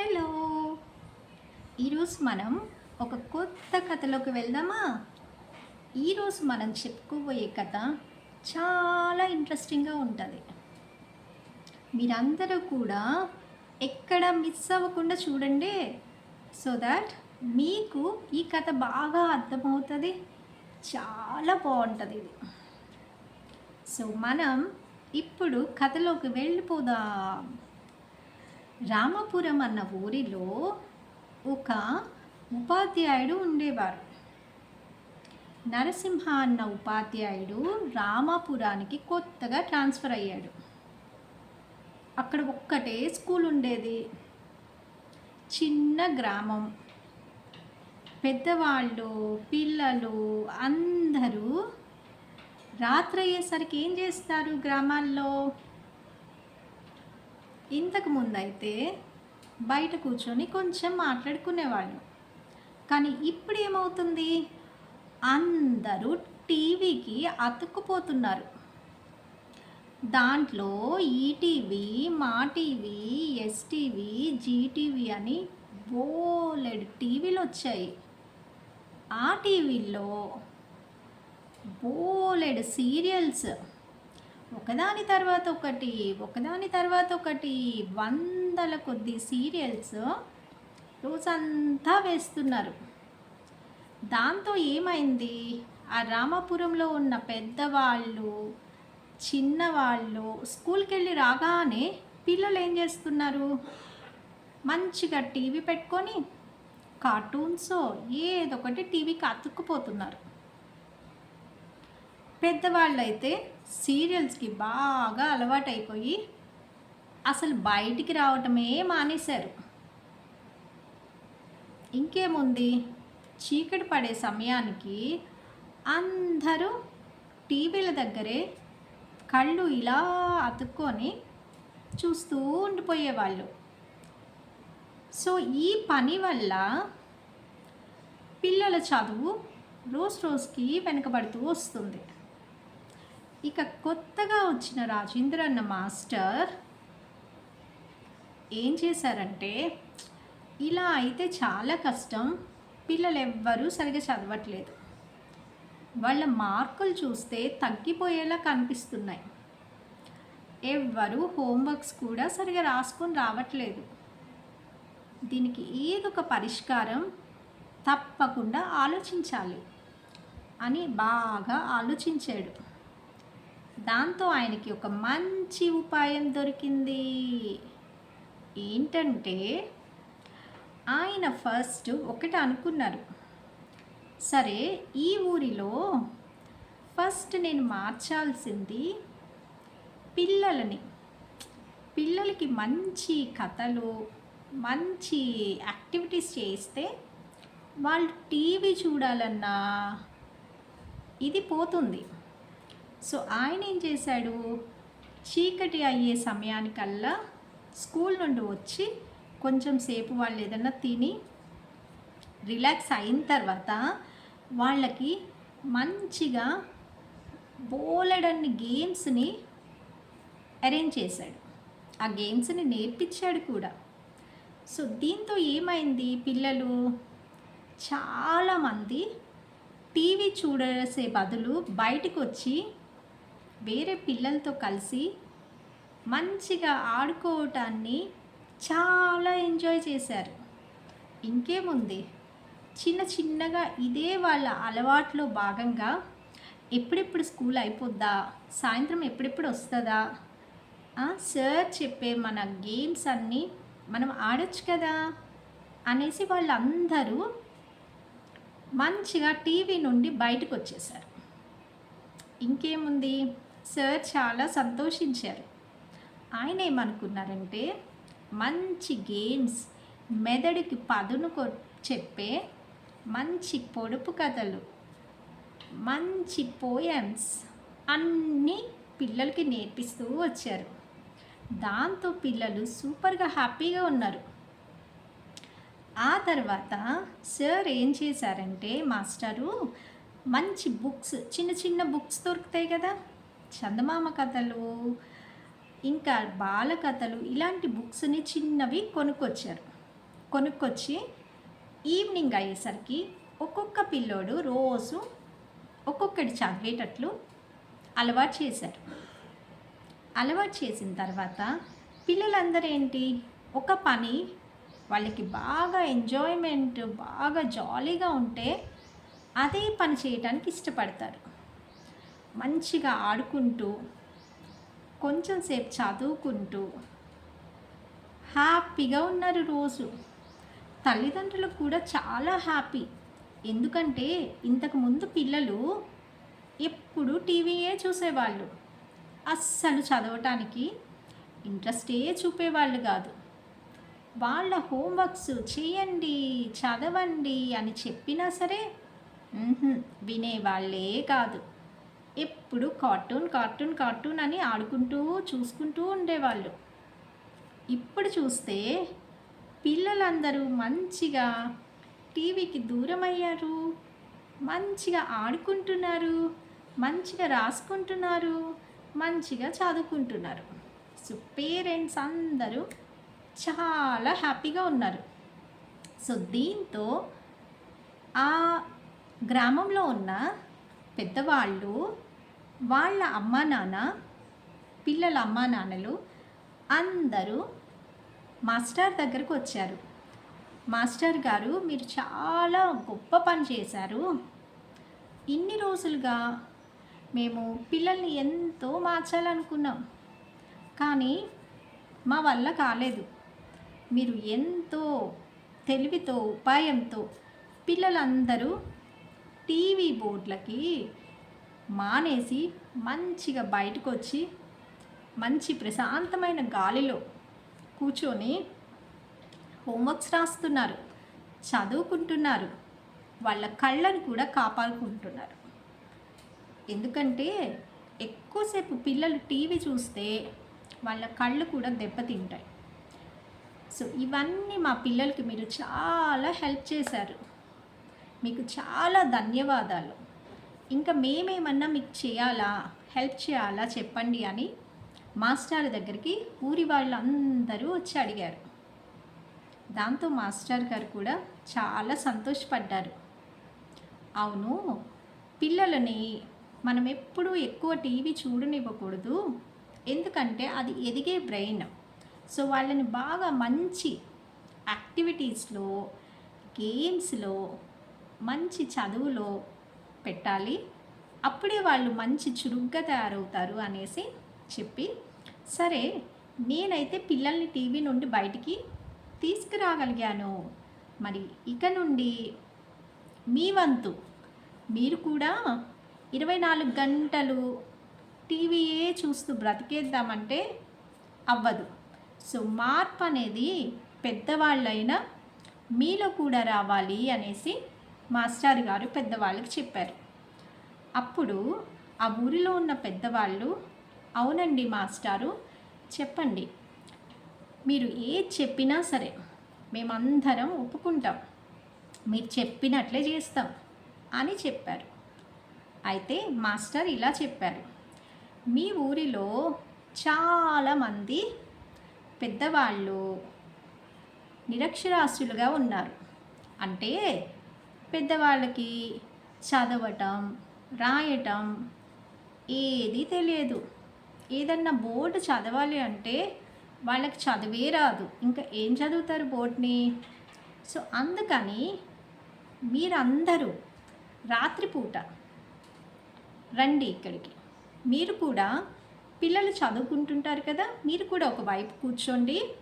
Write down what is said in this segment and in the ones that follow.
Hello. ఈరోజు మనం ఒక కొత్త కథలోకి వెళ్దామా? ఈరోజు మనం చెప్పుకోబోయే కథ చాలా ఇంట్రెస్టింగ్గా ఉంటుంది. మీరందరూ కూడా ఎక్కడ మిస్ అవ్వకుండా చూడండి. సో దాట్ మీకు ఈ కథ బాగా అర్థమవుతుంది. చాలా బాగుంటుంది ఇది. సో మనం ఇప్పుడు కథలోకి వెళ్ళిపోదాం. రామపురం అన్న ఊరిలో ఒక ఉపాధ్యాయుడు ఉండేవారు. నరసింహ అన్న ఉపాధ్యాయుడు రామాపురానికి కొత్తగా ట్రాన్స్ఫర్ అయ్యాడు. అక్కడ ఒక్కటే స్కూల్ ఉండేది. చిన్న గ్రామం. పెద్దవాళ్ళు పిల్లలు అందరూ రాత్రి అయ్యేసరికి ఏం చేస్తారు గ్రామాల్లో? ఇంతకు ముందైతే బయట కూర్చొని కొంచెం మాట్లాడుకునేవాళ్ళు. కానీ ఇప్పుడు ఏమవుతుంది అందరూ టీవీకి అతుక్కుపోతున్నారు. దాంట్లో ఈటీవీ మా టీవీ ఎస్టీవీ జీటీవీ అని బోలెడు టీవీలు వచ్చాయి. ఆ టీవీల్లో బోలెడు సీరియల్స్ ఒకదాని తర్వాత ఒకటి ఒకదాని తర్వాత ఒకటి వందల కొద్ది సీరియల్స్ రోజంతా వేస్తున్నారు. దాంతో ఏమైంది? ఆ రామాపురంలో ఉన్న పెద్దవాళ్ళు చిన్నవాళ్ళు స్కూల్కి వెళ్ళి రాగానే పిల్లలు ఏం చేస్తున్నారు? మంచిగా టీవీ పెట్టుకొని కార్టూన్స్ ఏదో ఒకటి టీవీకి అతుక్కుపోతున్నారు. పెద్దవాళ్ళు అయితే సీరియల్స్కి బాగా అలవాటైపోయి అసలు బయటికి రావటమే మానేశారు. ఇంకేముంది? చీకటి పడే సమయానికి అందరూ టీవీల దగ్గరే కళ్ళు ఇలా అతుక్కొని చూస్తూ ఉండిపోయేవాళ్ళు. సో ఈ పని వల్ల పిల్లల చదువు రోజు రోజుకి వెనుకబడుతూ వస్తుంది. ఇక కొత్తగా వచ్చిన రాజేంద్ర అన్న మాస్టర్ ఏం చేశారంటే ఇలా అయితే చాలా కష్టం పిల్లలు ఎవ్వరూ సరిగా చదవట్లేదు. వాళ్ళ మార్కులు చూస్తే తగ్గిపోయేలా కనిపిస్తున్నాయి. ఎవ్వరు హోంవర్క్స్ కూడా సరిగా రాసుకొని రావట్లేదు. దీనికి ఏదొక పరిష్కారం తప్పకుండా ఆలోచించాలి అని బాగా ఆలోచించాడు. దాంతో ఆయనకి ఒక మంచి ఉపాయం దొరికింది. ఏంటంటే ఆయన ఫస్ట్ ఒకటి అనుకున్నారు. సరే ఈ ఊరిలో ఫస్ట్ నేను మార్చాల్సింది పిల్లలని. పిల్లలకి మంచి కథలు మంచి యాక్టివిటీస్ చేస్తే వాళ్ళు టీవీ చూడాలన్నా ఇది పోతుంది. సో ఆయన ఏం చేశాడు? చీకటి అయ్యే సమయానికల్లా స్కూల్ నుండి వచ్చి కొంచెం సేపు వాళ్ళు ఏదన్నా తిని రిలాక్స్ అయిన తర్వాత వాళ్ళకి మంచిగా బోలెడన్ని గేమ్స్ని అరేంజ్ చేశాడు. ఆ గేమ్స్ని నేర్పించాడు కూడా. సో దీంతో ఏమైంది? పిల్లలు చాలామంది టీవీ చూడసే బదులు బయటకు వచ్చి వేరే పిల్లలతో కలిసి మంచిగా ఆడుకోవటాన్ని చాలా ఎంజాయ్ చేశారు. ఇంకేముంది? చిన్న చిన్నగా ఇదే వాళ్ళ అలవాట్లో భాగంగా ఎప్పుడెప్పుడు స్కూల్ అయిపోద్దా? సాయంత్రం ఎప్పుడెప్పుడు వస్తుందా? సార్ చెప్పే మన గేమ్స్ అన్నీ మనం ఆడొచ్చు కదా? అనేసి వాళ్ళందరూ మంచిగా టీవీ నుండి బయటకు వచ్చేసారు ఇంకేముంది? సార్ చాలా సంతోషించారు. ఆయన ఏమనుకున్నారంటే మంచి గేమ్స్ మెదడుకి పదును కొ చెప్పే మంచి పొడుపు కథలు మంచి పోయమ్స్ అన్నీ పిల్లలకి నేర్పిస్తూ వచ్చారు. దాంతో పిల్లలు సూపర్గా హ్యాపీగా ఉన్నారు. ఆ తర్వాత సార్ ఏం చేశారంటే మాస్టరు మంచి బుక్స్ చిన్న చిన్న బుక్స్ దొరుకుతాయి కదా? చందమామ కథలు ఇంకా బాలకథలు ఇలాంటి బుక్స్ని చిన్నవి కొనుక్కొచ్చారు. కొనుక్కొచ్చి ఈవినింగ్ అయ్యేసరికి ఒక్కొక్క పిల్లోడు రోజు ఒక్కొక్కటి చదివేటట్లు అలవాటు చేశారు. అలవాటు చేసిన తర్వాత పిల్లలందరూ ఏంటి ఒక పని వాళ్ళకి బాగా ఎంజాయ్మెంట్ బాగా జాలీగా ఉంటే అదే పని చేయడానికి ఇష్టపడతారు. మంచిగా ఆడుకుంటూ కొంచెం సేపు చదువుకుంటూ హ్యాపీగా ఉన్నారు రోజు. తల్లిదండ్రులకు కూడా చాలా హ్యాపీ. ఎందుకంటే ఇంతకుముందు పిల్లలు ఎప్పుడు టీవీయే చూసేవాళ్ళు. అస్సలు చదవటానికి ఇంట్రెస్టే చూపేవాళ్ళు కాదు. వాళ్ళ హోంవర్క్స్ చేయండి చదవండి అని చెప్పినా సరే వినేవాళ్ళే కాదు. ఎప్పుడు కార్టూన్ కార్టూన్ కార్టూన్ అని ఆడుకుంటూ చూసుకుంటూ ఉండేవాళ్ళు. ఇప్పుడు చూస్తే పిల్లలందరూ మంచిగా టీవీకి దూరం అయ్యారు మంచిగా ఆడుకుంటున్నారు. మంచిగా రాసుకుంటున్నారు. మంచిగా చదువుకుంటున్నారు. సో పేరెంట్స్ అందరూ చాలా హ్యాపీగా ఉన్నారు. సో దీంతో ఆ గ్రామంలో ఉన్న పెద్దవాళ్ళు వాళ్ళ అమ్మా నాన్న పిల్లల అమ్మా నాన్నలు అందరూ మాస్టర్ దగ్గరకు వచ్చారు. మాస్టర్ గారు మీరు చాలా గొప్ప పని చేశారు. ఇన్ని రోజులుగా మేము పిల్లల్ని ఎంతో మార్చాలనుకున్నాం. కానీ మా వల్ల కాలేదు. మీరు ఎంతో తెలివితో ఉపాయంతో పిల్లలందరూ టీవీ బోర్డులకి మానేసి మంచిగా బయటకు వచ్చి మంచి ప్రశాంతమైన గాలిలో కూర్చొని హోంవర్క్స్ రాస్తున్నారు. చదువుకుంటున్నారు. వాళ్ళ కళ్ళను కూడా కాపాడుకుంటున్నారు. ఎందుకంటే ఎక్కువసేపు పిల్లలు టీవీ చూస్తే వాళ్ళ కళ్ళు కూడా దెబ్బతింటాయి. సో ఇవన్నీ మా పిల్లలకి మీరు చాలా హెల్ప్ చేశారు. మీకు చాలా ధన్యవాదాలు. ఇంకా మేమేమన్నా మీకు చేయాలా? హెల్ప్ చేయాలా? చెప్పండి అని మాస్టర్ దగ్గరికి ఊరి వాళ్ళందరూ వచ్చి అడిగారు. దాంతో మాస్టర్ గారు కూడా చాలా సంతోషపడ్డారు. అవును పిల్లలని మనం ఎప్పుడూ ఎక్కువ టీవీ చూడనివ్వకూడదు. ఎందుకంటే అది ఎదిగే బ్రెయిన్. సో వాళ్ళని బాగా మంచి యాక్టివిటీస్లో గేమ్స్లో మంచి చదువులో పెట్టాలి. అప్పుడే వాళ్ళు మంచి చురుగ్గా తయారవుతారు అనేసి చెప్పి సరే నేనైతే పిల్లల్ని టీవీ నుండి బయటికి తీసుకురాగలిగాను. మరి ఇక నుండి మీ వంతు. మీరు కూడా ఇరవై నాలుగు గంటలు టీవీయే చూస్తూ బ్రతికేద్దామంటే అవ్వదు. సో మార్పు అనేది పెద్దవాళ్ళైనా మీలో కూడా రావాలి అనేసి మాస్టర్ గారు పెద్దవాళ్ళకి చెప్పారు. అప్పుడు ఆ ఊరిలో ఉన్న పెద్దవాళ్ళు అవునండి మాస్టారు చెప్పండి. మీరు ఏది చెప్పినా సరే మేమందరం ఒప్పుకుంటాం. మీరు చెప్పినట్లే చేస్తాం అని చెప్పారు. అయితే మాస్టర్ ఇలా చెప్పారు. మీ ఊరిలో చాలామంది పెద్దవాళ్ళు నిరక్షరాస్యులుగా ఉన్నారు. అంటే పెద్దవాళ్ళకి చదవటం రాయటం ఏది తెలియదు. ఏదన్నా బోర్డు చదవాలి అంటే వాళ్ళకి చదివే రాదు. ఇంకా ఏం చదువుతారు బోర్డుని? సో అందుకని మీరందరూ రాత్రిపూట రండి ఇక్కడికి. మీరు కూడా పిల్లలు చదువుకుంటుంటారు కదా మీరు కూడా ఒక వైపు కూర్చోండి.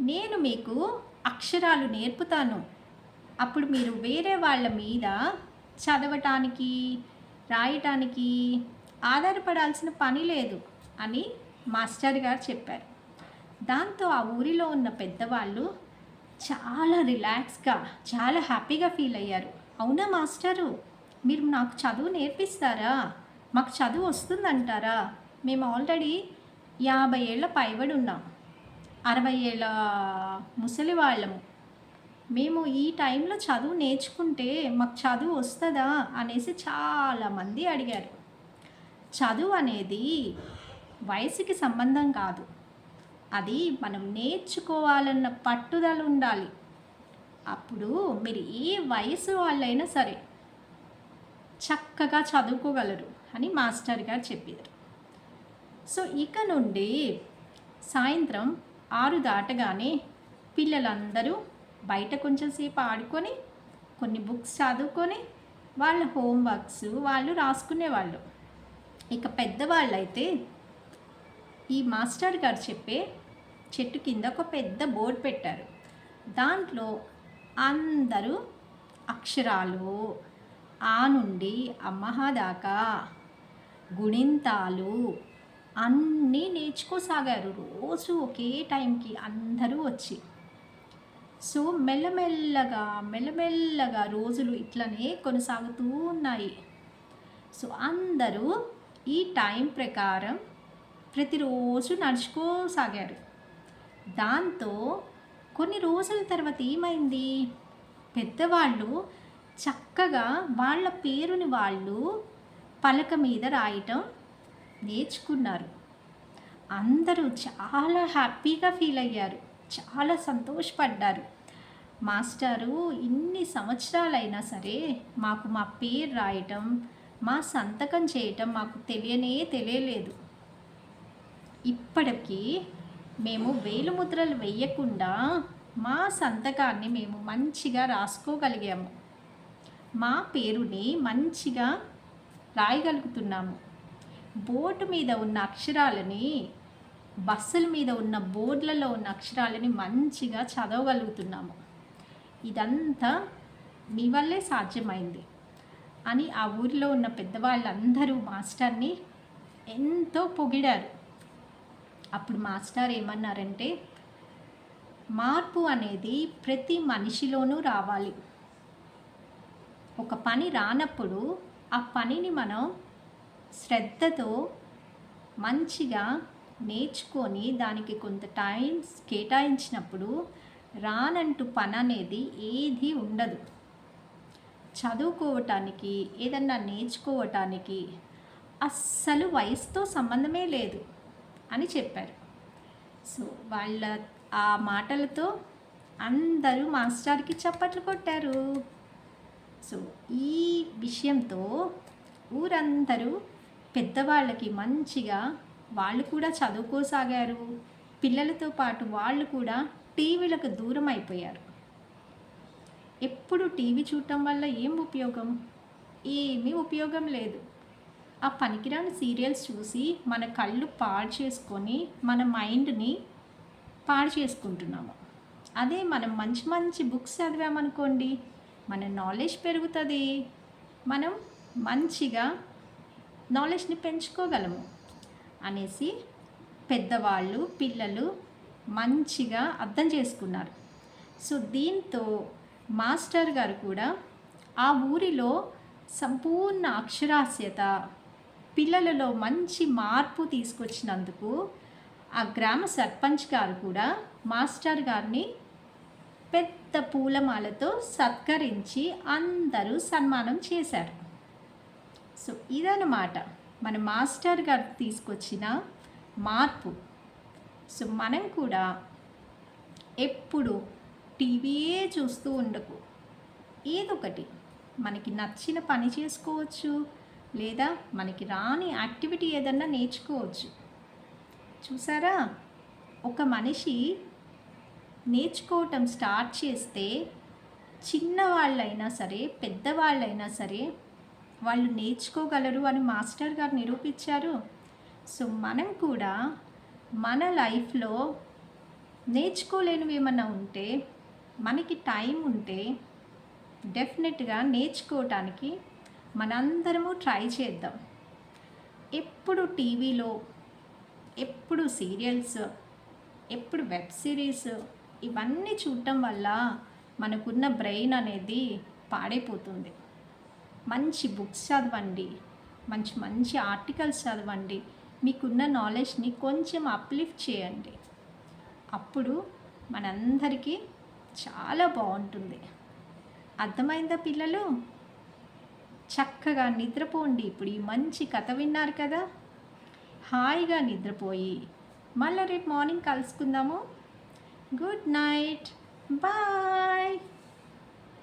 నేను మీకు అక్షరాలు నేర్పుతాను. అప్పుడు మీరు వేరే వాళ్ళ మీద చదవటానికి రాయటానికి ఆధారపడాల్సిన పని లేదు అని మాస్టర్ గారు చెప్పారు. దాంతో ఆ ఊరిలో ఉన్న పెద్దవాళ్ళు చాలా రిలాక్స్గా చాలా హ్యాపీగా ఫీల్ అయ్యారు. అవునా మాస్టరు? మీరు నాకు చదువు నేర్పిస్తారా? మాకు చదువు వస్తుందంటారా? మేము ఆల్రెడీ యాభై ఏళ్ళ పైబడి ఉన్నాం. అరవై ఏళ్ళ ముసలి వాళ్ళము మేము ఈ టైంలో చదువు నేర్చుకుంటే మాకు చదువు వస్తుందా అనేసి చాలామంది అడిగారు. చదువు అనేది వయసుకి సంబంధం కాదు. అది మనం నేర్చుకోవాలన్న పట్టుదల ఉండాలి. అప్పుడు మీరు ఏ వయసు వాళ్ళైనా సరే చక్కగా చదువుకోగలరు అని మాస్టర్ గారు చెప్పారు. సో ఇక నుండి సాయంత్రం ఆరు దాటగానే పిల్లలందరూ బయట కొంచెం సేపు ఆడుకొని కొన్ని బుక్స్ చదువుకొని వాళ్ళ హోంవర్క్స్ వాళ్ళు రాసుకునేవాళ్ళు. ఇక పెద్దవాళ్ళు అయితే ఈ మాస్టర్ గారు చెప్పే చెట్టు కింద ఒక పెద్ద బోర్డు పెట్టారు. దాంట్లో అందరూ అక్షరాలు ఆ నుండి అమ్మహ దాకా గుణింతాలు అన్నీ నేర్చుకోసాగారు. రోజు ఒకే టైంకి అందరూ వచ్చి సో మెల్లమెల్లగా మెల్లమెల్లగా రోజులు ఇట్లనే కొనసాగుతూ ఉన్నాయి. సో అందరూ ఈ టైం ప్రకారం ప్రతిరోజు నడుచుకోసాగారు. దాంతో కొన్ని రోజుల తర్వాత ఏమైంది? పెద్దవాళ్ళు చక్కగా వాళ్ళ పేరుని వాళ్ళు పలక మీద రాయటం నేర్చుకున్నారు. అందరూ చాలా హ్యాపీగా ఫీల్ అయ్యారు. చాలా సంతోషపడ్డారు. మాస్టారు ఇన్ని సంవత్సరాలైనా సరే మాకు మా పేరు రాయటం మా సంతకం చేయటం మాకు తెలియనే తెలియలేదు. ఇప్పటికీ మేము వేలుముద్రలు వేయకుండా మా సంతకాన్ని మేము మంచిగా రాసుకోగలిగాము. మా పేరుని మంచిగా రాయగలుగుతున్నాము. బోర్డు మీద ఉన్న అక్షరాలని బస్సుల మీద ఉన్న బోర్డులలో ఉన్న అక్షరాలని మంచిగా చదవగలుగుతున్నాము. ఇదంతా మీ వల్లే సాధ్యమైంది అని ఆ ఊరిలో ఉన్న పెద్దవాళ్ళందరూ మాస్టర్ని ఎంతో పొగిడారు. అప్పుడు మాస్టర్ ఏమన్నారంటే మార్పు అనేది ప్రతి మనిషిలోనూ రావాలి. ఒక పని రానప్పుడు ఆ పనిని మనం శ్రద్ధతో మంచిగా నేర్చుకొని దానికి కొంత టైం కేటాయించినప్పుడు రానంటూ పని అనేది ఏది ఉండదు. చదువుకోవటానికి ఏదన్నా నేర్చుకోవటానికి అస్సలు వయసుతో సంబంధమే లేదు అని చెప్పారు. సో వాళ్ళ ఆ మాటలతో అందరూ మాస్టర్కి చప్పట్లు కొట్టారు. సో ఈ విషయంతో ఊరందరూ పెద్దవాళ్ళకి మంచిగా వాళ్ళు కూడా చదువుకోసాగారు. పిల్లలతో పాటు వాళ్ళు కూడా టీవీలకు దూరం అయిపోయారు. ఎప్పుడు టీవీ చూడటం వల్ల ఏం ఉపయోగం? ఏమీ ఉపయోగం లేదు. ఆ పనికిరాని సీరియల్స్ చూసి మన కళ్ళు పాడు చేసుకొని మన మైండ్ని పాడు చేసుకుంటున్నాము. అదే మనం మంచి మంచి బుక్స్ చదివామనుకోండి మన నాలెడ్జ్ పెరుగుతుంది. మనం మంచిగా నాలెడ్జ్ని పెంచుకోగలము అనేసి పెద్దవాళ్ళు పిల్లలు మంచిగా అర్థం చేసుకున్నారు. సో దీంతో మాస్టర్ గారు కూడా ఆ ఊరిలో సంపూర్ణ అక్షరాస్యత పిల్లలలో మంచి మార్పు తీసుకొచ్చినందుకు ఆ గ్రామ సర్పంచ్ గారు కూడా మాస్టర్ గారిని పెద్ద పూలమాలతో సత్కరించి అందరూ సన్మానం చేశారు. సో ఇదన్నమాట మన మాస్టర్ గారు తీసుకొచ్చిన మార్పు. సో మనం కూడా ఎప్పుడు టీవీయే చూస్తూ ఉండకు. ఏదొకటి. మనకి నచ్చిన పని చేసుకోవచ్చు లేదా మనకి రాని యాక్టివిటీ ఏదన్నా నేర్చుకోవచ్చు. చూసారా? ఒక మనిషి నేర్చుకోవటం స్టార్ట్ చేస్తే చిన్నవాళ్ళైనా సరే పెద్దవాళ్ళైనా సరే వాళ్ళు నేర్చుకోగలరు అని మాస్టర్ గారు నిరూపించారు. సో మనం కూడా మన లైఫ్లో నేర్చుకోలేనివి ఏమైనా ఉంటే మనకి టైం ఉంటే డెఫినెట్గా నేర్చుకోవటానికి మనందరము ట్రై చేద్దాం. ఎప్పుడు టీవీలో ఎప్పుడు సీరియల్స్ ఎప్పుడు వెబ్ సిరీస్ ఇవన్నీ చూడటం వల్ల మనకున్న బ్రెయిన్ అనేది పాడైపోతుంది. మంచి బుక్స్ చదవండి మంచి మంచి ఆర్టికల్స్ చదవండి మీకున్న నాలెడ్జ్ని కొంచెం అప్లిఫ్ట్ చేయండి. అప్పుడు మనందరికీ చాలా బాగుంటుంది. అర్థమైందా పిల్లలు? చక్కగా నిద్రపోండి. ఇప్పుడు ఈ మంచి కథ విన్నారు కదా? హాయిగా నిద్రపోయి మళ్ళీ రేపు మార్నింగ్ కలుసుకుందాము. Good night. బాయ్.